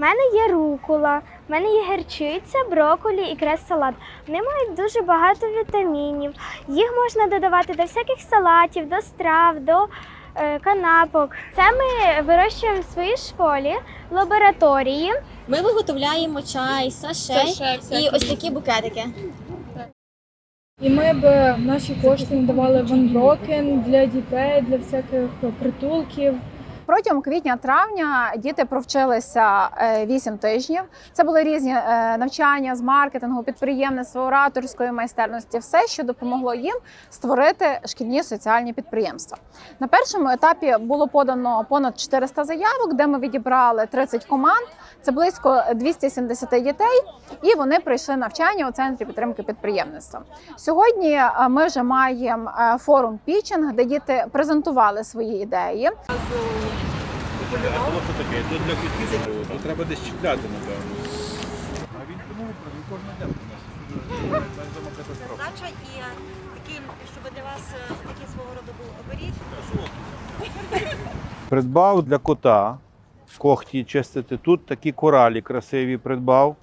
мене є рукула, в мене є герчиця, брокколі і крес-салат. Вони мають дуже багато вітамінів. Їх можна додавати до всяких салатів, до страв, до е, канапок. Це ми вирощуємо в своїй школі, в лабораторії. Ми виготовляємо чай, саше і ось такі букетики. І ми б наші кошти надавали в Unbroken для дітей, для всяких притулків. Протягом квітня-травня діти провчилися 8 тижнів. Це були різні е, навчання з маркетингу, підприємництва, ораторської майстерності, все, що допомогло їм створити шкільні соціальні підприємства. На першому етапі було подано понад 400 заявок, де ми відібрали 30 команд. Це близько 270 дітей, і вони пройшли навчання у центрі підтримки підприємництва. Сьогодні е, ми вже маємо е, форум пічинг, де діти презентували свої ідеї. Тут для квітків треба десь чіпляти, напевно. А він ну, він кожен день дома катастрофа. Задача і такий, щоб для вас е, такий свого роду був оберіг. Придбав для кота когті чистити. Тут такі коралі красиві придбав.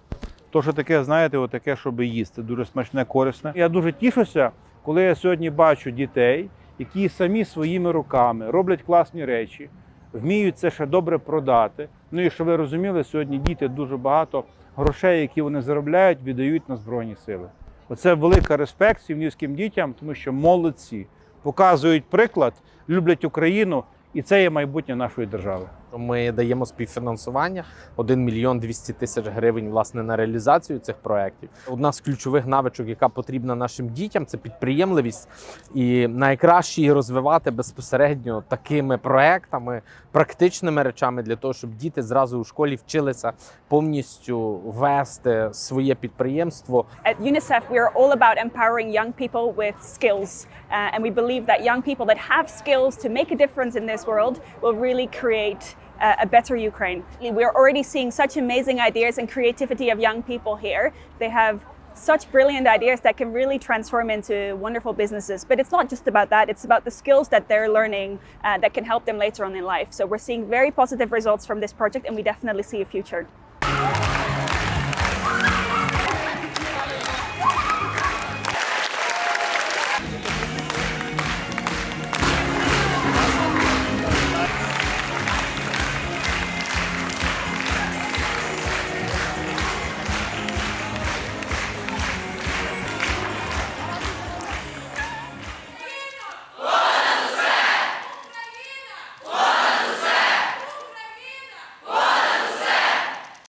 То, що таке, знаєте, отаке, щоб їсти, дуже смачне, корисне. Я дуже тішуся, коли я сьогодні бачу дітей, які самі своїми руками роблять класні речі, вміють це ще добре продати. Ну і що ви розуміли, сьогодні діти дуже багато грошей, які вони заробляють, віддають на Збройні Сили. Оце велика респект сім'ївським дітям, тому що молодці показують приклад, люблять Україну, і це є майбутнє нашої держави. Ми даємо співфінансування 1 мільйон 200 тисяч гривень власне на реалізацію цих проєктів. Одна з ключових навичок, яка потрібна нашим дітям, це підприємливість, і найкраще її розвивати безпосередньо такими проектами, практичними речами для того, щоб діти зразу у школі вчилися повністю вести своє підприємство At UNICEF, we are all about empowering young people with skills. Uh, and we believe that young people that have skills to make a difference in this world will really create a better Ukraine. We're already seeing such amazing ideas and creativity of young people here. They have such brilliant ideas that can really transform into wonderful businesses. But it's not just about that, it's about the skills that they're learning uh, that can help them later on in life. So we're seeing very positive results from this project, and we definitely see a future.